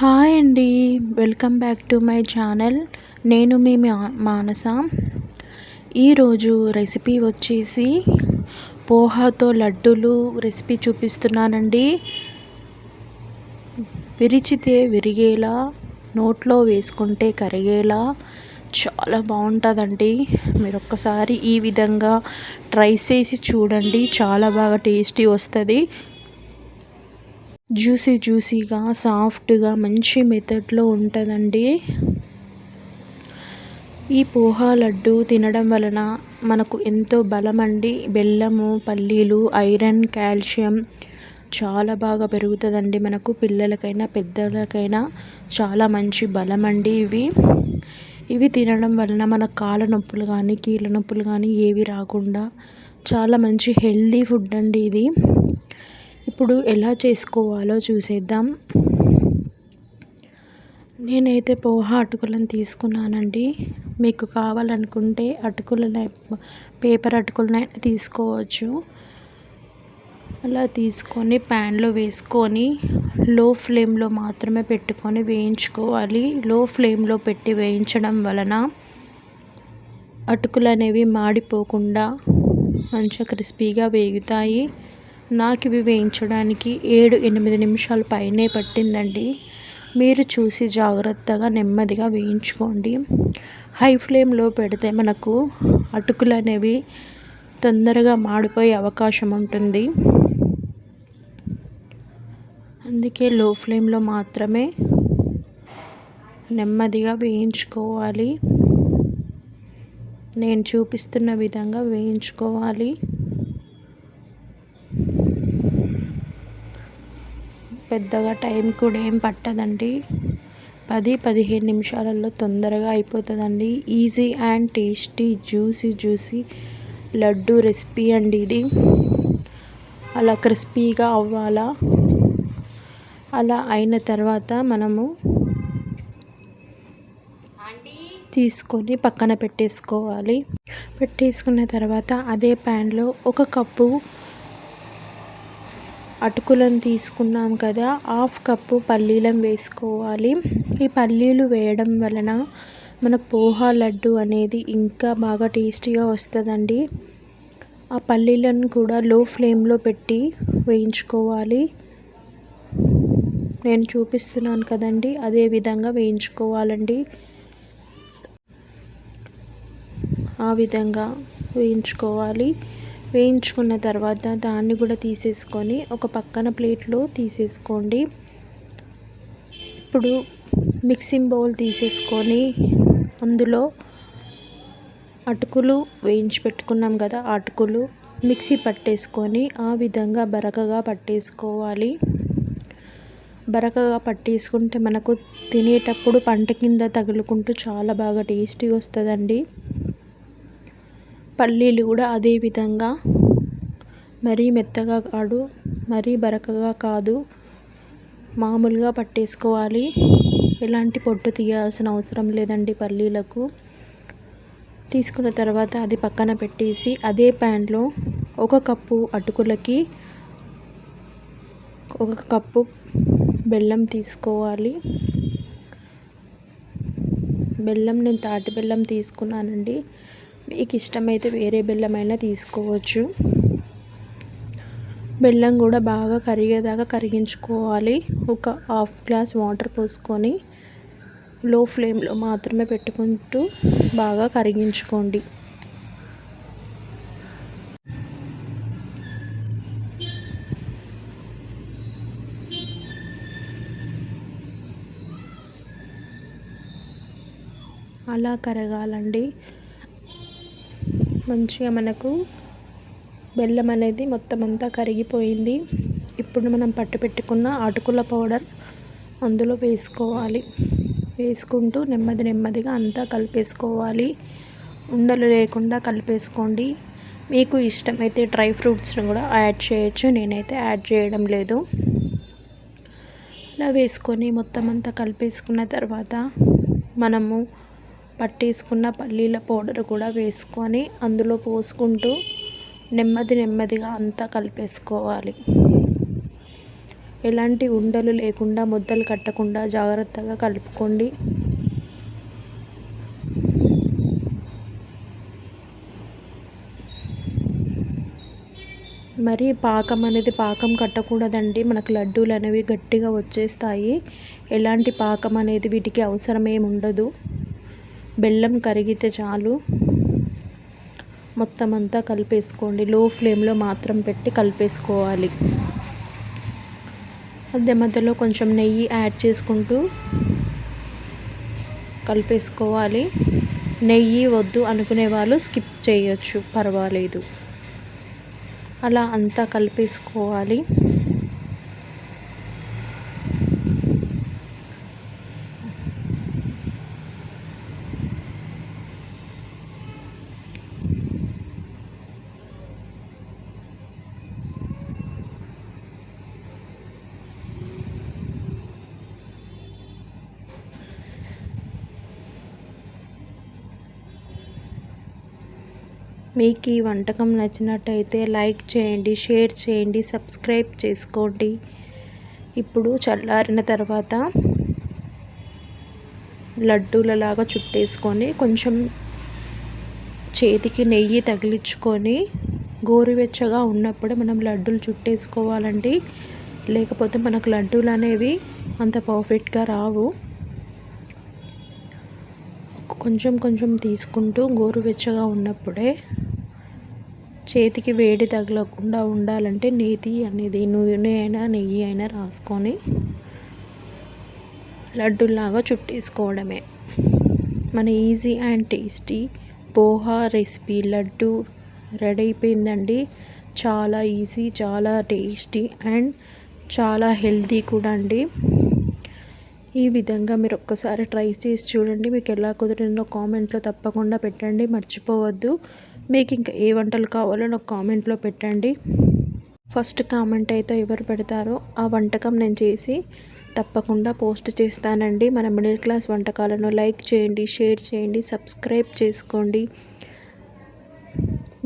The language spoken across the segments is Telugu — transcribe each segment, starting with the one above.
హాయ్ అండి. Welcome back to my channel. నేను మీ మానస. ఈరోజు రెసిపీ వచ్చేసి పోహాతో లడ్డూలు రెసిపీ చూపిస్తున్నానండి. విరిచితే విరిగేలా నోట్లో వేసుకుంటే కరిగేలా చాలా బాగుంటుందండి. మీరు ఒక్కసారి ఈ విధంగా ట్రై చేసి చూడండి. చాలా బాగా టేస్టీ వస్తుంది. జ్యూసీ జ్యూసీగా సాఫ్ట్గా మంచి మెథడ్లో ఉంటుందండి. ఈ పోహా లడ్డు తినడం వలన మనకు ఎంతో బలం అండి బెల్లము పల్లీలు ఐరన్ కాల్షియం చాలా బాగా పెరుగుతుందండి మనకు. పిల్లలకైనా పెద్దలకైనా చాలా మంచి బలం అండి ఇవి. ఇవి తినడం వలన మన కాళ్ళ నొప్పులు కానీ కీళ్ళ నొప్పులు కానీ ఏవి రాకుండా చాలా మంచి హెల్దీ ఫుడ్ అండి ఇది. ఇప్పుడు ఎలా చేసుకోవాలో చూసేద్దాం. నేనైతే పోహా అటుకులను తీసుకున్నానండి. మీకు కావాలనుకుంటే అటుకులనే పేపర్ అటుకులనైనా తీసుకోవచ్చు. అలా తీసుకొని ప్యాన్లో వేసుకొని లో ఫ్లేమ్లో మాత్రమే పెట్టుకొని వేయించుకోవాలి. లో ఫ్లేమ్లో పెట్టి వేయించడం వలన అటుకులు అనేవి మాడిపోకుండా మంచిగా క్రిస్పీగా వేగుతాయి. నాకు ఇవి వేయించడానికి ఏడు ఎనిమిది నిమిషాలు పైనే పట్టిందండి. మీరు చూసి జాగ్రత్తగా నెమ్మదిగా వేయించుకోండి. హై ఫ్లేమ్లో పెడితే మనకు అటుకులు అనేవి తొందరగా మాడిపోయే అవకాశం ఉంటుంది. అందుకే లో ఫ్లేమ్లో మాత్రమే నెమ్మదిగా వేయించుకోవాలి. నేను చూపిస్తున్న విధంగా వేయించుకోవాలి. పెద్దగా టైం కూడా ఏం పట్టదండి. పది పదిహేను నిమిషాలలో తొందరగా అయిపోతుందండి. Easy and tasty juicy juicy laddu recipe అండి ఇది. అలా క్రిస్పీగా అవ్వాలా? అలా అయిన తర్వాత మనము తీసుకొని పక్కన పెట్టేసుకోవాలి. పెట్టేసుకున్న తర్వాత అదే ప్యాన్లో ఒక కప్పు అటుకులను తీసుకున్నాం కదా హాఫ్ కప్పు పల్లీలను వేసుకోవాలి. ఈ పల్లీలు వేయడం వలన మన పోహా లడ్డు అనేది ఇంకా బాగా టేస్టీగా వస్తుందండి. ఆ పల్లీలను కూడా లో ఫ్లేమ్లో పెట్టి వేయించుకోవాలి. నేను చూపిస్తున్నాను కదండి అదే విధంగా వేయించుకోవాలండి. ఆ విధంగా వేయించుకోవాలి. వేయించుకున్న తర్వాత దాన్ని కూడా తీసేసుకొని ఒక పక్కన ప్లేట్లో తీసేసుకోండి. ఇప్పుడు మిక్సింగ్ బౌల్ తీసేసుకొని అందులో అటుకులు వేయించి పెట్టుకున్నాం కదా అటుకులు మిక్సీ పట్టేసుకొని ఆ విధంగా బరకగా పట్టేసుకోవాలి. బరకగా పట్టేసుకుంటే మనకు తినేటప్పుడు పంట కింద తగులుకుంటూ చాలా బాగా టేస్టీ వస్తుందండి. పల్లీలు కూడా అదే విధంగా మరీ మెత్తగా కాదు మరీ బరకగా కాదు. మామూలుగా పట్టేసుకోవాలి. ఎలాంటి పొట్టు తీయాల్సిన అవసరం లేదండి పల్లీలకు. తీసుకున్న తర్వాత అది పక్కన పెట్టేసి అదే ప్యాన్లో ఒక కప్పు అటుకులకి ఒక కప్పు బెల్లం తీసుకోవాలి. బెల్లం నేను తాటి బెల్లం తీసుకున్నానండి. మీకు ఇష్టమైతే వేరే బెల్లమైనా తీసుకోవచ్చు. బెల్లం కూడా బాగా కరిగేదాకా కరిగించుకోవాలి. ఒక హాఫ్ గ్లాస్ వాటర్ పోసుకొని లో ఫ్లేమ్లో మాత్రమే పెట్టుకుంటూ బాగా కరిగించుకోండి. అలా కరగాలండి. మంచిగా మనకు బెల్లం అనేది మొత్తం అంతా కరిగిపోయింది. ఇప్పుడు మనం పట్టు పెట్టుకున్న అటుకుల పౌడర్ అందులో వేసుకోవాలి. వేసుకుంటూ నెమ్మది నెమ్మదిగా అంతా కలిపేసుకోవాలి. ఉండలు లేకుండా కలిపేసుకోండి. మీకు ఇష్టమైతే డ్రై ఫ్రూట్స్ని కూడా యాడ్ చేయొచ్చు. నేనైతే యాడ్ చేయడం లేదు. అలా వేసుకొని మొత్తం అంతా కలిపేసుకున్న తర్వాత మనము పట్టేసుకున్న పల్లీల పౌడర్ కూడా వేసుకొని అందులో పోసుకుంటూ నెమ్మది నెమ్మదిగా అంతా కలిపేసుకోవాలి. ఎలాంటి ఉండలు లేకుండా ముద్దలు కట్టకుండా జాగ్రత్తగా కలుపుకోండి. మరి పాకం అనేది పాకం కట్టకూడదండి. మనకు లడ్డూలు అనేవి గట్టిగా వచ్చేస్తాయి. ఎలాంటి పాకం అనేది వీటికి అవసరం ఏమి ఉండదు. బెల్లం కరిగితే చాలు. మొత్తం అంతా కలిపేసుకోండి. లో ఫ్లేమ్లో మాత్రం పెట్టి కలిపేసుకోవాలి. మధ్య మధ్యలో కొంచెం నెయ్యి యాడ్ చేసుకుంటూ కలిపేసుకోవాలి. నెయ్యి వద్దు అనుకునే వాళ్ళు స్కిప్ చేయొచ్చు. పర్వాలేదు. అలా అంతా కలిపేసుకోవాలి. మీకు ఈ వంటకం నచ్చినట్టయితే లైక్ చేయండి షేర్ చేయండి సబ్స్క్రైబ్ చేసుకోండి. ఇప్పుడు చల్లారిన తర్వాత లడ్డూలలాగా చుట్టేసుకొని కొంచెం చేతికి నెయ్యి తగిలించుకొని గోరువెచ్చగా ఉన్నప్పుడు మనం లడ్డూలు చుట్టేసుకోవాలండి. లేకపోతే మనకు లడ్డూలు అనేవి అంత పర్ఫెక్ట్గా రావు. కొంచెం కొంచెం తీసుకుంటూ గోరువెచ్చగా ఉన్నప్పుడే చేతికి వేడి తగలకుండా ఉండాలంటే నేతి అనేది నూనె అయినా నెయ్యి అయినా రాసుకొని లడ్డూలాగా చుట్టేసుకోవడమే. మన easy and tasty poha recipe laddu ready అయిపోయిందండి. చాలా ఈజీ చాలా టేస్టీ అండ్ చాలా హెల్తీ కూడా అండి. ఈ విధంగా మీరు ఒక్కసారి ట్రై చేసి చూడండి. మీకు ఎలా కుదిరిందో కామెంట్లో తప్పకుండా పెట్టండి. మర్చిపోవద్దు. మీకు ఇంకా ఏ వంటలు కావాలో నాకు కామెంట్లో పెట్టండి. ఫస్ట్ కామెంట్ అయితే ఎవరు పెడతారో ఆ వంటకం నేను చేసి తప్పకుండా పోస్ట్ చేస్తానండి. మన మిడిల్ క్లాస్ వంటకాలను లైక్ చేయండి షేర్ చేయండి సబ్స్క్రైబ్ చేసుకోండి.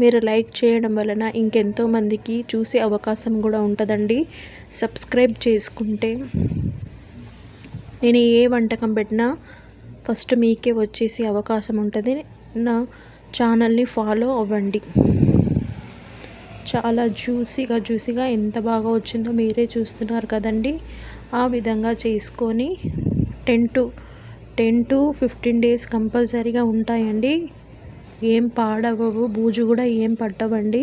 మీరు లైక్ చేయడం వలన ఇంకెంతో మందికి చూసే అవకాశం కూడా ఉంటుందండి. సబ్స్క్రైబ్ చేసుకుంటే నేను ఏ వంటకం పెట్టినా ఫస్ట్ మీకే వచ్చేసి అవకాశం ఉంటుంది. నా ఛానల్ని ఫాలో అవ్వండి. చాలా జ్యూసీగా జ్యూసీగా ఎంత బాగా వచ్చిందో మీరే చూస్తున్నారు కదండి. ఆ విధంగా చేసుకొని ten to ten to fifteen days కంపల్సరీగా ఉంటాయండి. ఏం పాడవవు బూజు కూడా ఏం పట్టవండి.